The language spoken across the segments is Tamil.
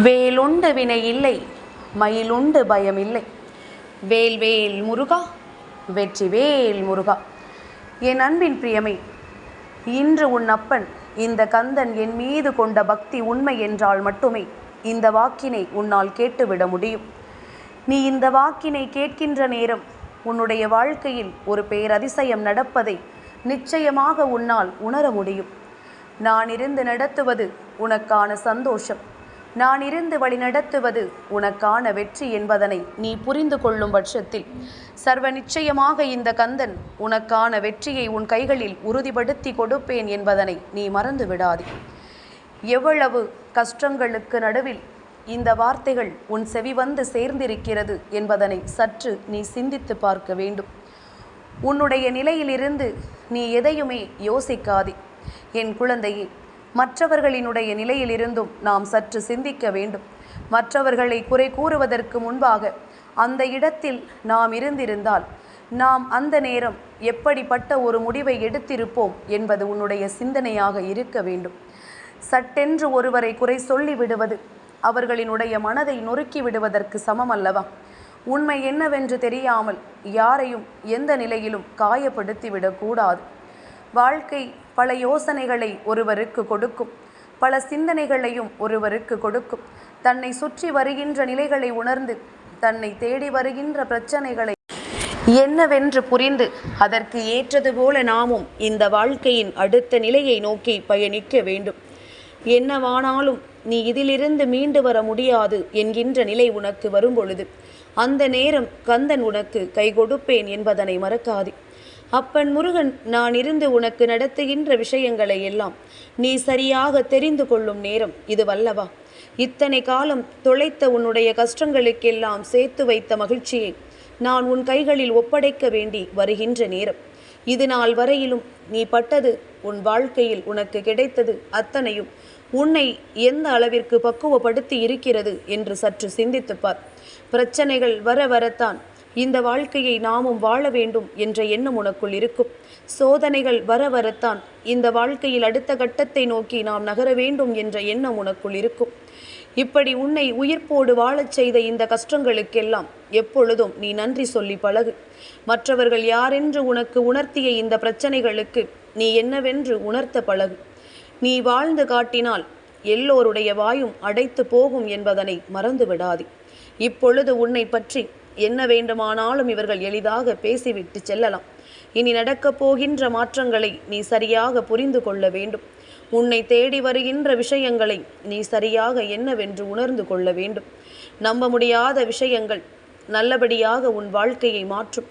வேலுண்டு வினை இல்லை மயிலுண்டு பயம் இல்லை. வேல் வேல் முருகா வெற்றி வேல் முருகா. என் அன்பின் பிரியமை இன்று உன் அப்பன் இந்த கந்தன் என் மீது கொண்ட பக்தி உண்மை என்றால் மட்டுமே இந்த வாக்கினை உன்னால் கேட்டுவிட முடியும். நீ இந்த வாக்கினை கேட்கின்ற நேரம் உன்னுடைய வாழ்க்கையில் ஒரு பேரதிசயம் நடப்பதை நிச்சயமாக உன்னால் உணர முடியும். நான் இருந்து நடத்துவது உனக்கான சந்தோஷம். நான் இருந்து வழிநடத்துவது உனக்கான வெற்றி என்பதனை நீ புரிந்து கொள்ளும் பட்சத்தில். சர்வ நிச்சயமாக இந்த கந்தன் உனக்கான வெற்றியை உன் கைகளில் உறுதிப்படுத்தி கொடுப்பேன் என்பதனை நீ மறந்து விடாதே. எவ்வளவு கஷ்டங்களுக்கு நடுவில் இந்த வார்த்தைகள் உன் செவி வந்து சேர்ந்திருக்கிறது என்பதனை சற்று நீ சிந்தித்து பார்க்க வேண்டும். உன்னுடைய நிலையிலிருந்து நீ எதையுமே யோசிக்காதே. என் குழந்தையே மற்றவர்களினுடைய நிலையிலிருந்தும் நாம் சற்று சிந்திக்க வேண்டும். மற்றவர்களை குறை கூறுவதற்கு முன்பாக அந்த இடத்தில் நாம் இருந்திருந்தால் நாம் அந்த நேரம் எப்படிப்பட்ட ஒரு முடிவை எடுத்திருப்போம் என்பது உன்னுடைய சிந்தனையாக இருக்க வேண்டும். சட்டென்று ஒருவரை குறை சொல்லி விடுவது அவர்களினுடைய மனதை நொறுக்கி விடுவதற்கு சமம் அல்லவா? உண்மை என்னவென்று தெரியாமல் யாரையும் எந்த நிலையிலும் காயப்படுத்திவிடக்கூடாது வாழ்க்கை பல யோசனைகளை ஒருவருக்கு கொடுக்கும். பல சிந்தனைகளையும் ஒருவருக்கு கொடுக்கும். தன்னை சுற்றி வருகின்ற நிலைகளை உணர்ந்து தன்னை தேடி வருகின்ற பிரச்சனைகளை என்னவென்று புரிந்து அதற்கு ஏற்றது போல நாமும் இந்த வாழ்க்கையின் அடுத்த நிலையை நோக்கி பயணிக்க வேண்டும். என்னவானாலும் நீ இதிலிருந்து மீண்டு வர முடியாது என்கின்ற நிலை உனக்கு வரும்பொழுது அந்த நேரம் கந்தன் உனக்கு கை கொடுப்பேன் என்பதனை மறக்காதே. அப்பன் முருகன் நான் இருந்து உனக்கு நடத்துகின்ற விஷயங்களை எல்லாம் நீ சரியாக தெரிந்து கொள்ளும் நேரம் இது வல்லவா? இத்தனை காலம் தொலைத்த உன்னுடைய கஷ்டங்களுக்கெல்லாம் சேர்த்து வைத்த மகிழ்ச்சியை நான் உன் கைகளில் ஒப்படைக்க வேண்டி வருகின்ற நேரம். இது நாள் வரையிலும் நீ பட்டது உன் வாழ்க்கையில் உனக்கு கிடைத்தது அத்தனையும் உன்னை எந்த அளவிற்கு பக்குவப்படுத்தி இருக்கிறது என்று சற்று சிந்தித்துப்பார் பிரச்சனைகள் வர வரத்தான் இந்த வாழ்க்கையை நாமும் வாழ வேண்டும் என்ற எண்ணம் உனக்குள் இருக்கும். சோதனைகள் வர வரத்தான். இந்த வாழ்க்கையில் அடுத்த கட்டத்தை நோக்கி நாம் நகர வேண்டும் என்ற எண்ணம் உனக்குள் இருக்கும். இப்படி உன்னை உயிர்ப்போடு வாழச் செய்த இந்த கஷ்டங்களுக்கெல்லாம் எப்பொழுதும் நீ நன்றி சொல்லி பழகு. மற்றவர்கள் யாரென்று உனக்கு உணர்த்திய இந்த பிரச்சனைகளுக்கு நீ என்னவென்று உணர்த்த பழகு. நீ வாழ்ந்து காட்டினால் எல்லோருடைய வாயும் அடைத்து போகும் என்பதனை மறந்து விடாதே இப்பொழுது உன்னை பற்றி என்ன வேண்டுமானாலும் இவர்கள் எளிதாக பேசிவிட்டு செல்லலாம். இனி நடக்கப் போகின்ற மாற்றங்களை நீ சரியாக புரிந்து கொள்ள வேண்டும். உன்னை தேடி வருகின்ற விஷயங்களை நீ சரியாக என்னவென்று உணர்ந்து கொள்ள வேண்டும். நம்ப முடியாத விஷயங்கள் நல்லபடியாக உன் வாழ்க்கையை மாற்றும்.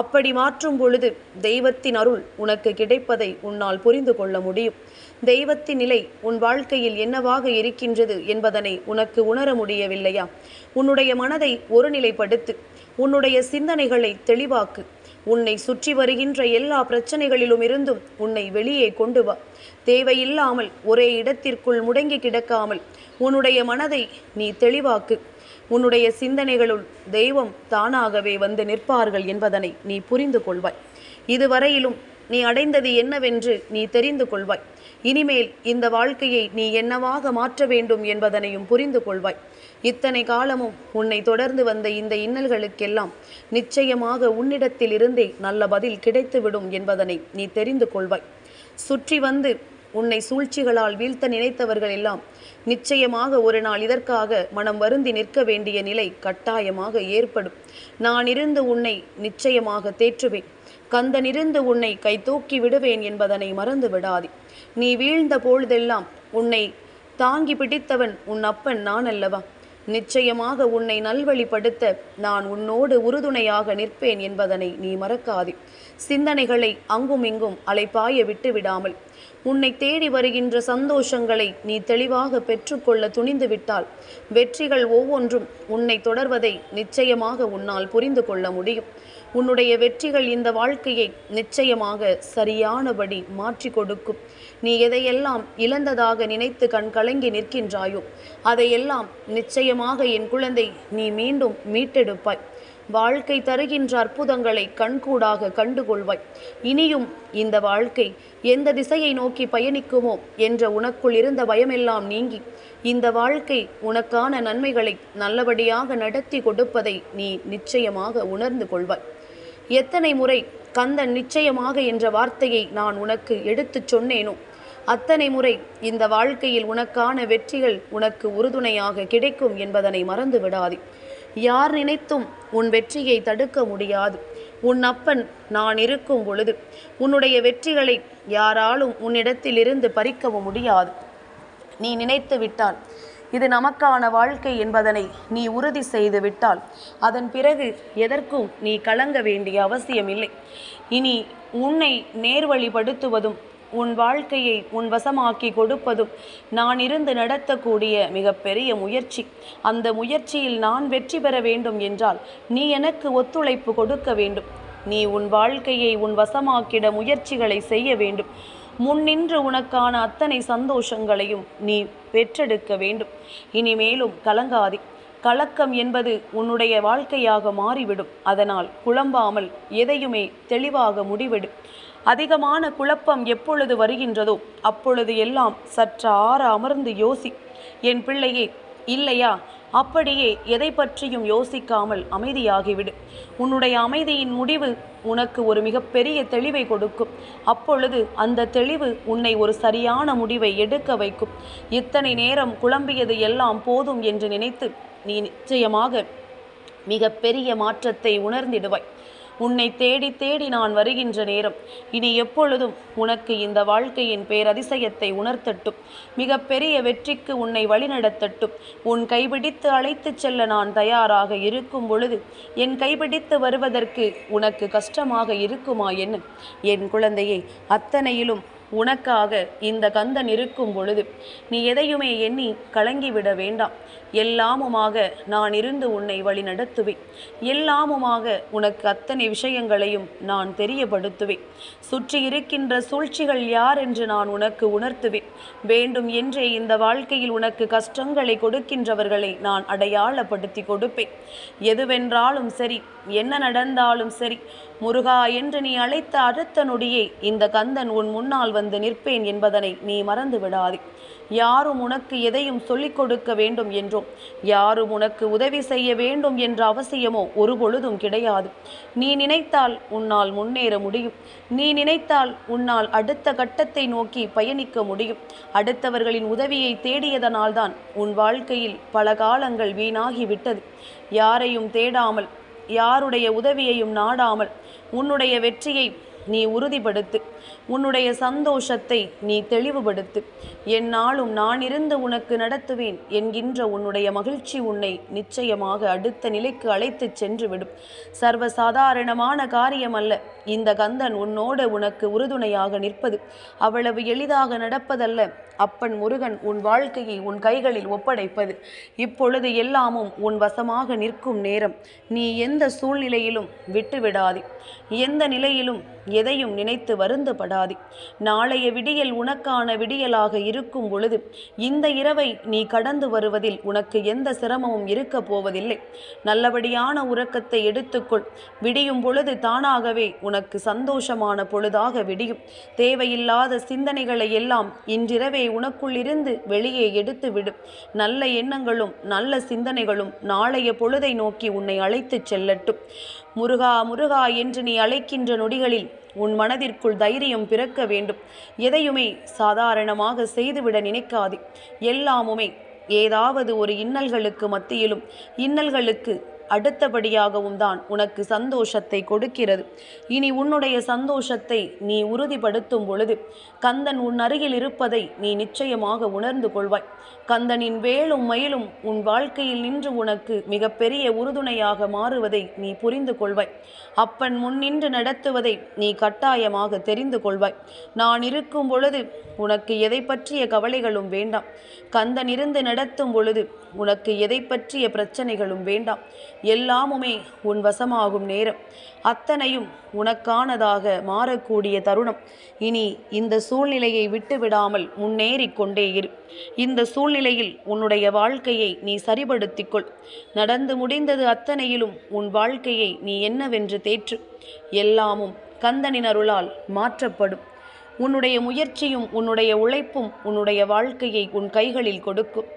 அப்படி மாற்றும் பொழுது தெய்வத்தின் அருள் உனக்கு கிடைப்பதை உன்னால் புரிந்து கொள்ள முடியும். தெய்வத்தின் நிலை உன் வாழ்க்கையில் என்னவாக இருக்கின்றது என்பதனை உனக்கு உணர முடியவில்லையா? உன்னுடைய மனதை ஒருநிலைப்படுத்து உன்னுடைய சிந்தனைகளை தெளிவாக்கு. உன்னை சுற்றி வருகின்ற எல்லா பிரச்சனைகளிலும் இருந்தும் உன்னை வெளியே கொண்டு வா. தேவையில்லாமல் ஒரே இடத்திற்குள் முடங்கி கிடக்காமல் உன்னுடைய மனதை நீ தெளிவாக்கு. உன்னுடைய சிந்தனைகளுள் தெய்வம் தானாகவே வந்து நிற்பார்கள் என்பதனை நீ புரிந்து கொள்வாய். இதுவரையிலும் நீ அடைந்தது என்னவென்று நீ தெரிந்து கொள்வாய். இனிமேல் இந்த வாழ்க்கையை நீ என்னவாக மாற்ற வேண்டும் என்பதனையும் புரிந்து கொள்வாய். இத்தனை காலமும் உன்னை தொடர்ந்து வந்த இந்த இன்னல்களுக்கெல்லாம் நிச்சயமாக உன்னிடத்தில் இருந்தே நல்ல பதில் கிடைத்துவிடும் என்பதனை நீ தெரிந்து கொள்வாய். சுற்றி வந்து உன்னை சூழ்ச்சிகளால் வீழ்த்த நினைத்தவர்கள் எல்லாம் நிச்சயமாக ஒரு நாள் இதற்காக மனம் வருந்தி நிற்க வேண்டிய நிலை கட்டாயமாக ஏற்படும். நான் இருந்து உன்னை நிச்சயமாக தேற்றுவேன். கந்தனிருந்து உன்னை கை தூக்கி விடுவேன் என்பதனை மறந்து விடாதே. நீ வீழ்ந்த பொழுதெல்லாம் உன்னை தாங்கி பிடித்தவன் உன் அப்பன் நான் அல்லவா? நிச்சயமாக உன்னை நல்வழிப்படுத்த நான் உன்னோடு உறுதுணையாக நிற்பேன் என்பதனை நீ மறக்காதே. சிந்தனைகளை அங்கும் இங்கும் அலைப்பாய விட்டு விடாமல் உன்னை தேடி வருகின்ற சந்தோஷங்களை நீ தெளிவாக பெற்றுக்கொள்ள துணிந்து விட்டால் வெற்றிகள் ஒவ்வொன்றும் உன்னை தொடர்வதை நிச்சயமாக உன்னால் புரிந்து கொள்ள முடியும். உன்னுடைய வெற்றிகள் இந்த வாழ்க்கையை நிச்சயமாக சரியானபடி மாற்றி கொடுக்கும். நீ எதையெல்லாம் இழந்ததாக நினைத்து கண் கலங்கி நிற்கின்றாயோ அதையெல்லாம் நிச்சயமாக என் குழந்தை நீ மீண்டும் மீட்டெடுப்பாய். வாழ்க்கை தருகின்ற அற்புதங்களை கண்கூடாக கண்டுகொள்வாய். இனியும் இந்த வாழ்க்கை எந்த திசையை நோக்கி பயணிக்குமோ என்ற உனக்குள் இருந்த பயமெல்லாம் நீங்கி இந்த வாழ்க்கை உனக்கான நன்மைகளை நல்லபடியாக நடத்தி கொடுப்பதை நீ நிச்சயமாக உணர்ந்து கொள்வாய். எத்தனை முறை கந்தன் நிச்சயமாக என்ற வார்த்தையை நான் உனக்கு எடுத்துச் சொன்னேனோ அத்தனை முறை இந்த வாழ்க்கையில் உனக்கான வெற்றிகள் உனக்கு உறுதுணையாக கிடைக்கும் என்பதனை மறந்து விடாதே யார் நினைத்தும் உன் வெற்றியை தடுக்க முடியாது. உன் அப்பன் நான் இருக்கும் பொழுது உன்னுடைய வெற்றிகளை யாராலும் உன்னிடத்திலிருந்து பறிக்கவும் முடியாது. நீ நினைத்து விட்டால் இது நமக்கான வாழ்க்கை என்பதனை நீ உறுதி செய்து விட்டால் அதன் பிறகு எதற்கும் நீ கலங்க வேண்டிய அவசியமில்லை. இனி உன்னை நேர்வழிப்படுத்துவதும் உன் வாழ்க்கையை உன் வசமாக்கி கொடுப்பதும் நான் இருந்து நடத்தக்கூடிய மிகப்பெரிய முயற்சி. அந்த முயற்சியில் நான் வெற்றி பெற வேண்டும் என்றால் நீ எனக்கு ஒத்துழைப்பு கொடுக்க வேண்டும். நீ உன் வாழ்க்கையை உன் வசமாக்கிட முயற்சிகளை செய்ய வேண்டும். முன்னின்று உனக்கான அத்தனை சந்தோஷங்களையும் நீ பெற்றெடுக்க வேண்டும். இனிமேலும் கலங்காதே. கலக்கம் என்பது உன்னுடைய வாழ்க்கையாக மாறிவிடும். அதனால் குழம்பாமல் எதையுமே தெளிவாக முடிவிடு. அதிகமான குழப்பம் எப்பொழுது வருகின்றதோ அப்பொழுது எல்லாம் சற்று ஆற அமர்ந்து யோசி. என் பிள்ளையே இல்லையா? அப்படியே எதை பற்றியும் யோசிக்காமல் அமைதியாகிவிடு. உன்னுடைய அமைதியின் முடிவு உனக்கு ஒரு மிகப்பெரிய தெளிவை கொடுக்கும். அப்பொழுது அந்த தெளிவு உன்னை ஒரு சரியான முடிவை எடுக்க வைக்கும். இத்தனை நேரம் குழம்பியது எல்லாம் போதும் என்று நினைத்து நீ நிச்சயமாக மிகப்பெரிய மாற்றத்தை உணர்ந்திடுவாய். உன்னை தேடி தேடி நான் வருகின்ற நேரம். இனி எப்பொழுதும் உனக்கு இந்த வாழ்க்கையின் பேரதிசயத்தை உணர்த்தட்டும். மிகப்பெரிய வெற்றிக்கு உன்னை வழிநடத்தட்டும். உன் கைபிடித்து அழைத்துச் செல்ல நான் தயாராக இருக்கும் பொழுது என் கைபிடித்து வருவதற்கு உனக்கு கஷ்டமாக இருக்குமா என்ன? என் குழந்தையை அத்தனையிலும் உனக்காக இந்த கந்தன் இருக்கும் பொழுது நீ எதையுமே எண்ணி கலங்கிவிட வேண்டாம். எல்லாமுமாக நான் இருந்து உன்னை வழி நடத்துவேன் எல்லாமுமாக உனக்கு அத்தனை விஷயங்களையும் நான் தெரியப்படுத்துவேன். சுற்றி இருக்கின்ற சூழ்ச்சிகள் யார் என்று நான் உனக்கு உணர்த்துவேன். வேண்டும் என்றே இந்த வாழ்க்கையில் உனக்கு கஷ்டங்களை கொடுக்கின்றவர்களை நான் அடையாளப்படுத்தி கொடுப்பேன். எதுவென்றாலும் சரி என்ன நடந்தாலும் சரி முருகா என்று நீ அழைத்த அடுத்த நொடியே இந்த கந்தன் உன் முன்னால் வந்து நிற்பேன் என்பதனை நீ மறந்து விடாதே யாரும் உனக்கு எதையும் சொல்லிக் கொடுக்க வேண்டும் என்றும் யாரும் உனக்கு உதவி செய்ய வேண்டும் என்ற அவசியமோ ஒரு பொழுதும் கிடையாது. நீ நினைத்தால் உன்னால் முன்னேற முடியும். நீ நினைத்தால் உன்னால் அடுத்த கட்டத்தை நோக்கி பயணிக்க முடியும். அடுத்தவர்களின் உதவியை தேடியதனால்தான் உன் வாழ்க்கையில் பல காலங்கள் வீணாகிவிட்டது. யாரையும் தேடாமல் யாருடைய உதவியையும் நாடாமல் உன்னுடைய வெற்றியை நீ உறுதிப்படுத்து. உன்னுடைய சந்தோஷத்தை நீ தெளிவுபடுத்து. என்னாலும் நான் இருந்து உனக்கு நடத்துவேன் என்கின்ற உன்னுடைய மகிழ்ச்சி உன்னை நிச்சயமாக அடுத்த நிலைக்கு அழைத்துச் சென்று விடும் சர்வசாதாரணமான காரியம் அல்ல இந்த கந்தன் உன்னோடு உனக்கு உறுதுணையாக நிற்பது. அவ்வளவு எளிதாக நடப்பதல்ல அப்பன் முருகன் உன் வாழ்க்கையை உன் கைகளில் ஒப்படைப்பது. இப்பொழுது எல்லாமும் உன் வசமாக நிற்கும் நேரம். நீ எந்த சூழ்நிலையிலும் விட்டுவிடாதே. எந்த நிலையிலும் எதையும் நினைத்து வருந்தப்படாதே. நாளைய விடியல் உனக்கான விடியலாக இருக்கும் பொழுது இந்த இரவை நீ கடந்து வருவதில் உனக்கு எந்த சிரமமும் இருக்க போவதில்லை. நல்லபடியான உறக்கத்தை எடுத்துக்கொள். விடியும் பொழுது தானாகவே உனக்கு சந்தோஷமான பொழுதாக விடியும். தேவையில்லாத சிந்தனைகளை எல்லாம் இன்றிரவே உனக்குள்ளிருந்து வெளியே எடுத்து விடும் நல்ல எண்ணங்களும் நல்ல சிந்தனைகளும் நாளைய பொழுதை நோக்கி உன்னை அழைத்துச் செல்லட்டும். முருகா முருகா என்று நீ அழைக்கின்ற நொடிகளில் உன் மனதிற்குள் தைரியம் பிறக்க வேண்டும். எதையுமே சாதாரணமாக செய்துவிட நினைக்காது. எல்லாமுமே ஏதாவது ஒரு இன்னல்களுக்கு மத்தியிலும் இன்னல்களுக்கு அடுத்தபடியாகவும் தான் உனக்கு சந்தோஷத்தை கொடுக்கிறது. இனி உன்னுடைய சந்தோஷத்தை நீ உறுதிப்படுத்தும் பொழுது கந்தன் உன் அருகில் இருப்பதை நீ நிச்சயமாக உணர்ந்து கொள்வாய். கந்தனின் வேலும் மயிலும் உன் வாழ்க்கையில் நின்று உனக்கு மிகப்பெரிய உறுதுணையாக மாறுவதை நீ புரிந்து கொள்வாய். அப்பன் முன்னின்று நடத்துவதை நீ கட்டாயமாக தெரிந்து கொள்வாய். நான் இருக்கும் பொழுது உனக்கு எதை பற்றிய கவலைகளும் வேண்டாம். கந்தன் இருந்து நடத்தும் பொழுது உனக்கு எதை பற்றிய பிரச்சனைகளும் வேண்டாம். எல்லாமுமே உன் வசமாகும் நேரம். அத்தனையும் உனக்கானதாக மாறக்கூடிய தருணம். இனி இந்த சூழ்நிலையை விட்டுவிடாமல் முன்னேறி கொண்டே இரு. இந்த சூழ்நிலையில் உன்னுடைய வாழ்க்கையை நீ சரிபடுத்திக்கொள் நடந்து முடிந்தது அத்தனையிலும் உன் வாழ்க்கையை நீ என்னவென்று தேற்று. எல்லாமும் கந்தனின் அருளால் மாற்றப்படும். உன்னுடைய முயற்சியும் உன்னுடைய உழைப்பும் உன்னுடைய வாழ்க்கையை உன் கைகளில் கொடுக்கும்.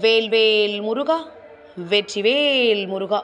வேல்வேல் முருகா வெற்றிவேல் முருகா.